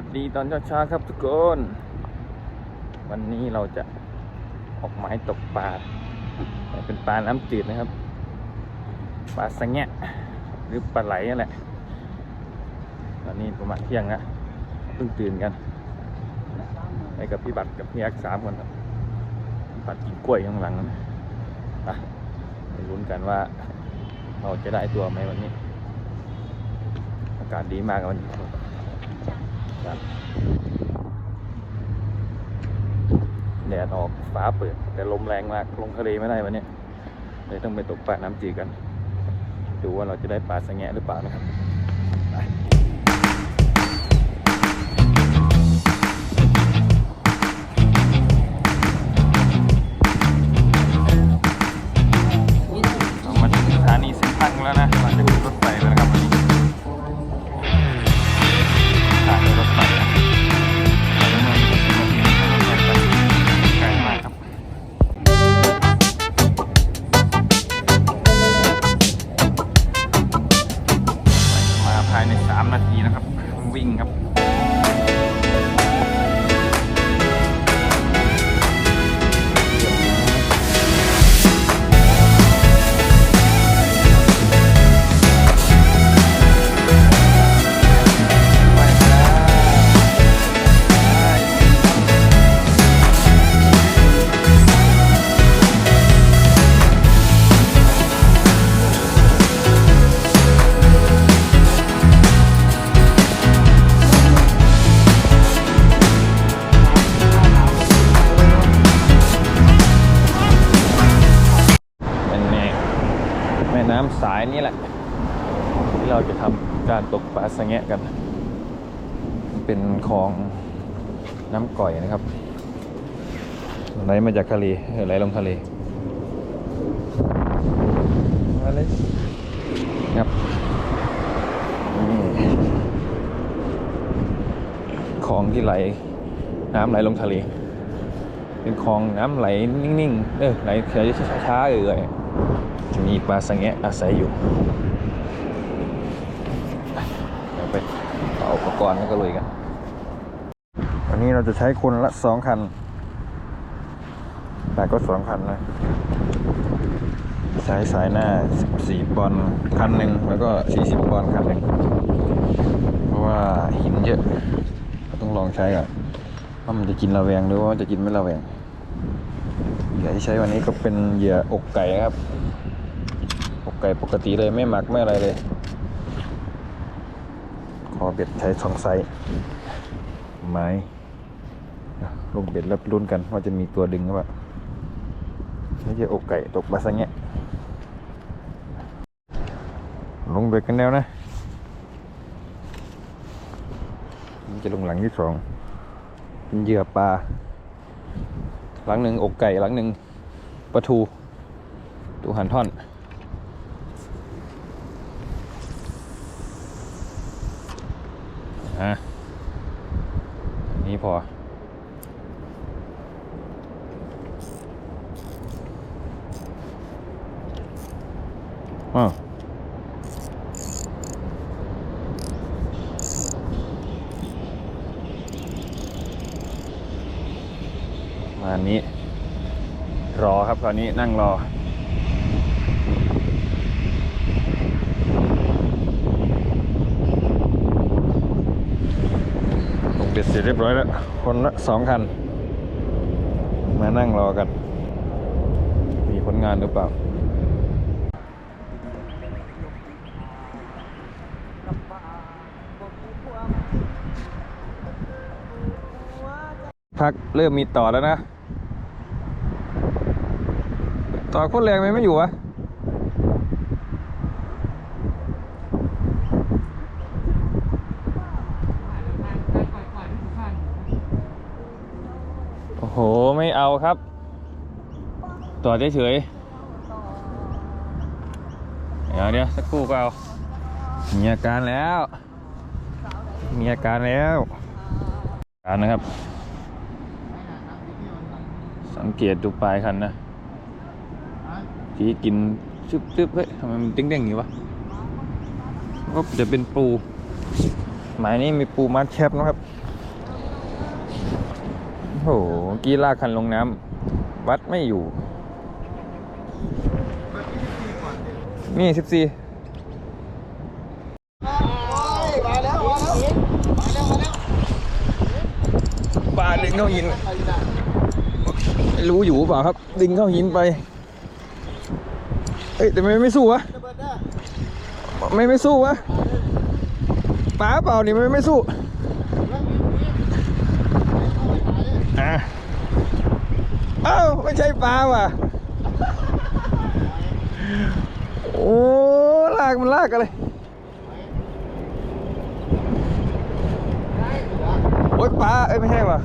วัสดีตอนเช้าๆครับทุกคน วันนี้เราจะออกหมายตกปลาเป็นปลาน้ำจืดนะครับ ปลาสังแงะหรือปลาไหลนั่นแหละ ตอนนี้ประมาณเที่ยงนะเพิ่งตื่นกันไปกับพี่บัตรกับพี่แอ๊กสามคนครับพี่บัตรกินกล้วยข้างหลังนะไปลุ้นกันว่าเราจะได้ตัวไหมวันนี้ อากาศดีมากวันนี้ ครับแดดออกฟ้าเปิด แต่ลมแรงมากลงทะเลไม่ได้วันนี้เลยต้องไปตกปลาน้ำจืดกัน ดูว่าเราจะได้ปลาสะแงะหรือเปล่านะครับ นาทีนะครับวิ่งครับ สะแงะกัน เป็นคลองน้ำก่อยนะครับไหลมาจากทะเลไหลลงทะเลมาเลยครับนี่คลองที่ไหลน้ำไหลลงทะเล เป็นคลองน้ำไหลนิ่งๆ เออไหลช้าๆเอื่อยๆจะมีปลาสะแงะอาศัยอยู่ เดี๋ยวไป เอาอุปกรณ์แล้วก็ลุยกัน วันนี้เราจะใช้คนละสองคัน แต่ก็สองคันนะใช้สายหน้า 14 ปอนด์คันหนึ่งแล้วก็ 40 ปอนด์คันหนึ่งเพราะว่าหินเยอะก็ต้องลองใช้ก่อนว่ามันจะกินระแวงหรือว่าจะกินไม่ระแวงเหยื่อที่ใช้วันนี้ก็เป็นเหยื่ออกไก่ครับ อกไก่ปกติเลยไม่หมักไม่อะไรเลย เบ็ดใช้สองไซส์ไม้ลูกเบ็ดแล้วรุ่นกันว่าจะมีตัวดึงหรือเปล่าไม่ใช่อกไก่ตกบาสังเงะลงเบ็ดกันแล้วนะมันจะลงหลังที่สองเป็นเหยื่อปลาหลังหนึ่งอกไก่หลังหนึ่งปลาทูตูหันท่อน อะนี้พออ้าวมาอันนี้ รอครับคราวนี้นั่งรอ ลงเบ็ดเส เรียบร้อยแล้ว คนละสองคัน มานั่งรอกัน มีผลงานหรือเปล่าพักเริ่มมีต่อแล้วนะ ต่อโคตรแรงไหมไม่อยู่วะ โอ้โห ไม่เอาครับต่อเฉยๆเดี๋ยวเดี๋ยวสักครู่ก็เอา มีอาการแล้ว มีอาการแล้วอาการนะครับ สังเกตดูปลายคันนะที่กินชึบชึบเฮ้ยทำไมมันเด้งๆอย่างนี้วะก็จะเป็นปู หมายนี้มีปูมัดแคบนะครับ หเมื่อกี้ลากคันลงน้ำวัดไม่อยู่ นี่สิบสี่มาแล้วมาแล้วมาแล้วมาแล้วปลาดึงเข้าหินไม่รู้อยู่เปล่าครับ ดึงเข้าหินไป เอ้ยแต่ไม่ไม่สู้วะได้ไม่ไม่สู้วะปลาเปล่านี่ไม่ไม่สู้อะเอ้าไม่ใช่ปลาว่ะ โอ้ลากมันลากอะไรโอ๊ยปลาเอ้ยไม่ใช่ว่ะ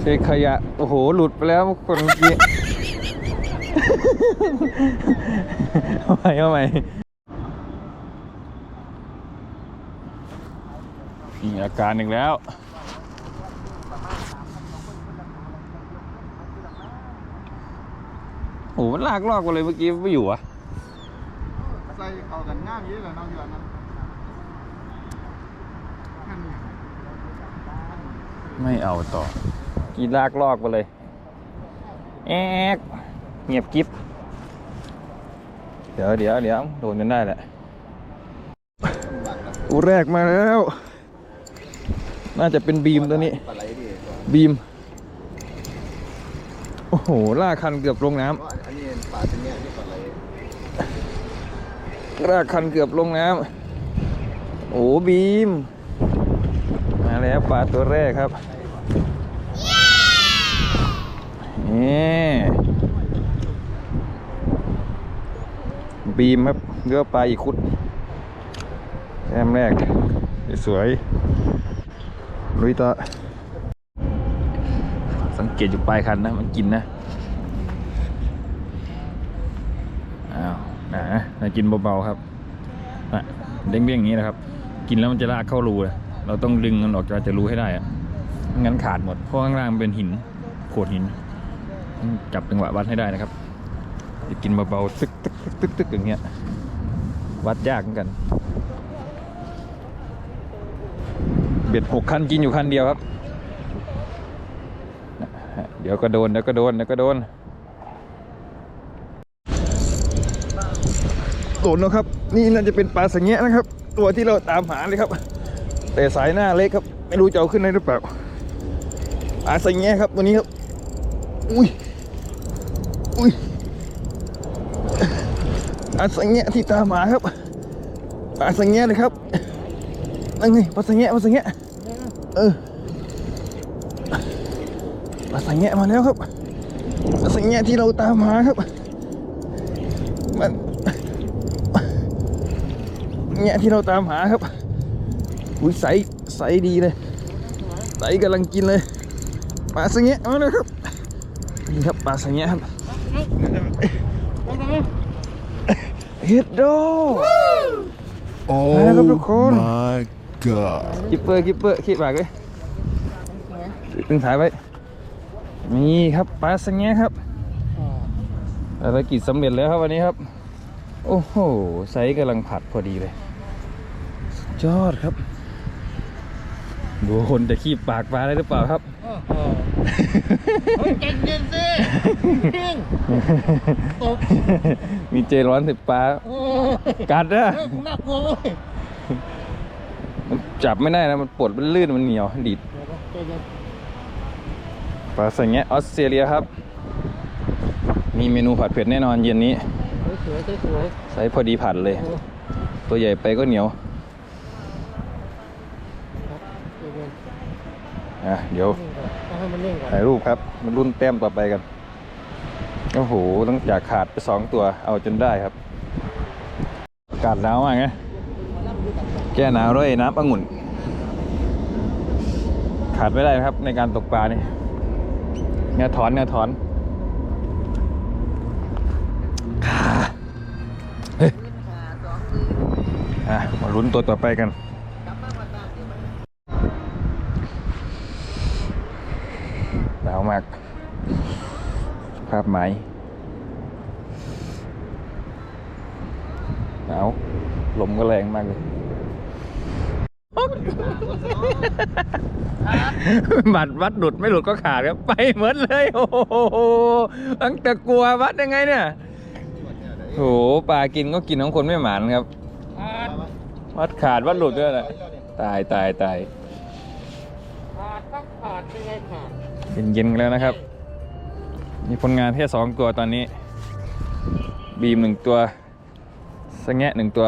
เศษขยะ โอ้โห หลุดไปแล้วคนเมื่อกี้เอาใหม่เอาใหม่มีอาการหนึ่งแล้ว โอ้โหมันลากลอกมาเลยเมื่อกี้ไม่อยู่อะใส่เข้ากันง่ายเยอะเลยน้องอยู่อันนั้นนั่นไงไม่เอาต่อ กีลากลอกมาเลย แอกเงียบกิ๊บเดี๋ยวเดี๋ยวเดี๋ยวโดนกันได้แหละอูแรกมาแล้ว น่าจะเป็นบีมตัวนี้ปลาไหลดิบีมโอ้โหลากคันเกือบลงน้เพราะอันนี้ปลาชนิดที่ปลาลำลากคันเกือบลงน้ำโอ้บีม มาแล้วปลาตัวแรกครับนี่บีมครับเรือปลาอีกคุดแต้มแรก สวยลุยต่อ สังเกตอยู่ปลายคันนะ มันกินนะอ้าวนะนะกินเบาๆครับนะเด้งๆอย่างนี้นะครับ กินแล้วมันจะลากเข้ารูเราต้องดึงมันออกจากจะรูให้ได้อะไม่งั้นขาดหมดเพราะข้างล่างเป็นหินโขดหินจับจังหวะวัดให้ได้นะครับจะกินเบาๆตึกตึกตึกตึกตึกอย่างเงี้ยวัดยากเหมือนกัน เบ็ดหกคันกินอยู่คันเดียวครับ เดี๋ยวก็โดนเดี๋ยวก็โดนเดี๋ยวก็โดนโดนแล้วครับ นี่น่าจะเป็นปลาสังเงะนะครับ ตัวที่เราตามหาเลยครับ แต่สายหน้าเล็กครับ ไม่รู้จะเอาขึ้นได้หรือเปล่าปลาสังเงะครับตัวนี้ครับ อุ้ยอุ้ยปลาสังเงะที่ตามหาครับปลาสังเงะเลยครับนั่นไงปลาสังเงะปลาสังเงะเออ สังเงะมาแล้วครับปลาสังเงะที่เราตามหาครับ มันเนี่ยที่เราตามหาครับอุ้ยใสใสดีเลยใสกำลังกินเลยปลาสังเงะเอาเลยครับนี่ครับปลาสังเงะครับเฮ็ดโดโอ้มาแล้วครับทุกคน my god กิปเปอร์กิปเปอร์ขี้ปากเลยตึงถ่ายไว้ นี่ครับปลาสังเงะครับภารกิจสำเร็จแล้วครับวันนี้ครับ โอ้โหไซส์กำลังผัดพอดีเลยสุดยอดครับ ดูคนจะขี้ปากปลาได้หรือเปล่าครับเก่งเย็นสิเก่งตบมีเจร้อนสิบปลาโอ้กัดนะยน่ากลัวเว้ยมันจับไม่ได้นะ มันปวดมันลื่นมันเหนียวดีด ปลาสังเงะออสเตรเลียครับ มีเมนูผัดเผ็ดแน่นอนเย็นนี้สวยสวยไซส์พอดีผัดเลย ตัวใหญ่ไปก็เหนียวอะเดี๋ยวต้องให้มันนิ่งก่อนถ่ายรูปครับมารุ่นแต้มต่อไปกันโอ้โหต้องจากขาดไปสองตัวเอาจนได้ครับ อากาศหนาวมากไงแก้หนาวด้วยน้ำองุ่น ขาดไม่ได้นะครับในการตกปลานี่ เนื้อถอนเนื้อถอนขาเฮ้ยอะมาลุ้นตัวต่อไปกัน หนาวมาก ภาพไหมหนาว ลมก็แรงมากเลย บัตรวัดหลุดไม่หลุดก็ขาดครับ ไปเหมือนเลย โอ้โหตั้งแต่กลัววัดยังไงเนี่ยโอ้โหปลากินก็กินของคนไม่หมานครับ วัดขาดวัดหลุดด้วยนะตายตายตายขาดต้องขาดยังไงขาดเย็นๆแล้วนะครับ มีผลงานแค่สองตัวตอนนี้ บีมหนึ่งตัวสแงะหนึ่งตัว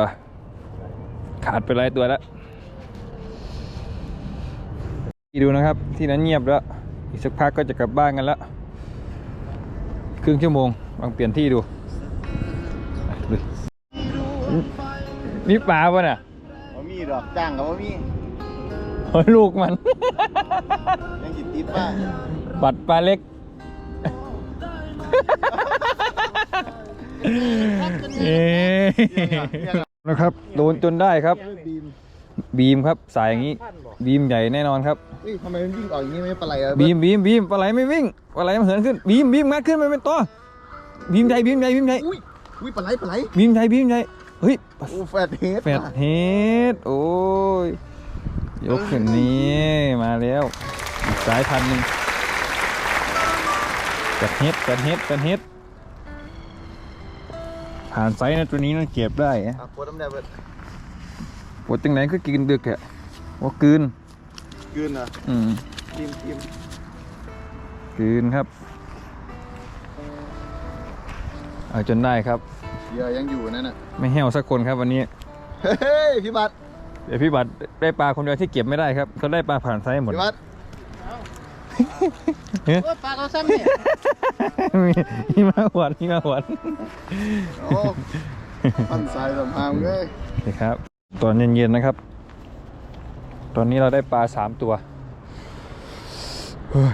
ขาดไปหลายตัวแล้ว ดูนะครับ ที่นั้นเงียบแล้ว อีกสักพักก็จะกลับบ้านกันแล้ว ครึ่งชั่วโมงลองเปลี่ยนที่ดูอะดูนี่ปลาปะน่ะว่ามีดอกจ้างกับว่ามีโอ้ยลูกมัน ยังจิตติดว่าบัตรปลาเล็กเอ๊ะนะครับ โดนจนได้ครับ บีมบีมครับสายอย่างนี้ บีมใหญ่แน่นอนครับเฮ้ยทำไมมันวิ่งออกอย่างนี้ไม่ปลาไหลอะบีมบีมบีมปลาไหลไม่วิ่งปลาไหลมันเหินขึ้นบีมบีมงัดขึ้นมาเป็นตัวบีมใหญ่บีมใหญ่บีมใหญ่อุ้ยอุ้ยปลาไหลปลาไหลบีมใหญ่บีมใหญ่เฮ้ยโอ้แฟดเฮดแฟดเฮดโอ้ยยกขึ้นนี้มาแล้วอีกสายพันธุ์หนึ่งแฟดเฮดแฟดเฮดแฟดเฮดผ่านไซส์นะตัวนี้นะเก็บได้อะอะปวดน้ำแดงเบิดปวดจังไหนก็กินดึกอะ ว่ากลืนกลืนเหรออืมทีมทีมกลืนครับ เอาจนได้ครับเหยื่อยังอยู่นั่นน่ะไม่แห้วสักคนครับวันนี้ เฮ้ยพี่บัตรเดี๋ยวพี่บัตรได้ปลาคนเดียวที่เก็บไม่ได้ครับเขาได้ปลาผ่านไซส์หมดพี่บัตรเฮ้ยโอ้ยปลาเขาซ้ำเนี่ยมีมีมาหวดมีมาหวดโอ้พันสายสำพามเลยนี่ครับ ตอนเย็นๆนะครับ ตอนนี้เราได้ปลาสามตัว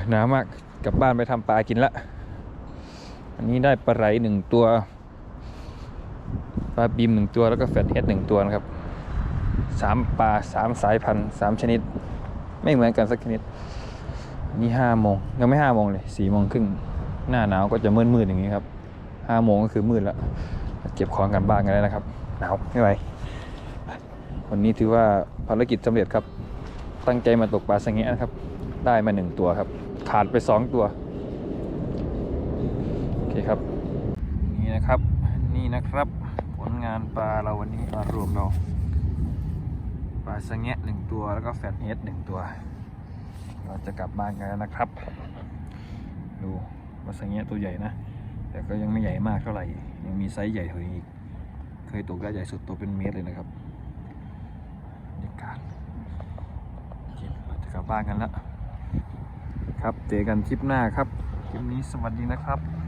เหนาวมากกลับบ้านไปทำปลากินละ อันนี้ได้ปลาไหลหนึ่งตัวปลาบีมหนึ่งตัวแล้วก็แฟตเฮดหนึ่งตัวนะครับสามปลาสามสายพันธุ์สามชนิด ไม่เหมือนกันสักชนิด นี่ห้าโมงยังไม่ห้าโมงเลยสี่โมงครึ่งหน้าหนาวก็จะมืดๆอย่างนี้ครับห้าโมงก็คือมืดแล้วเก็บของกันบ้านกันแล้วนะครับหนาวไม่ไหววันนี้ถือว่าภารกิจสำเร็จครับ ตั้งใจมาตกปลาสังเงะนะครับ ได้มาหนึ่งตัวครับ ขาดไปสองตัวโอเคครับ นี่นะครับนี่นะครับ ผลงานปลาเราวันนี้ปลารวมเราปลาสังเงะหนึ่งตัวแล้วก็แฟตเฮดหนึ่งตัว เราจะกลับบ้านกันแล้วนะครับ ดูปลาสังเงะตัวใหญ่นะ แต่ก็ยังไม่ใหญ่มากเท่าไหร่ยังมีไซส์ใหญ่กว่านี้อีกเคยตกได้ใหญ่สุดตัวเป็นเมตรเลยนะครับบรรยากาศโอเคเราจะ กลับบ้านกันแล้ว ครับเจอกันคลิปหน้าครับ คลิปนี้สวัสดีนะครับ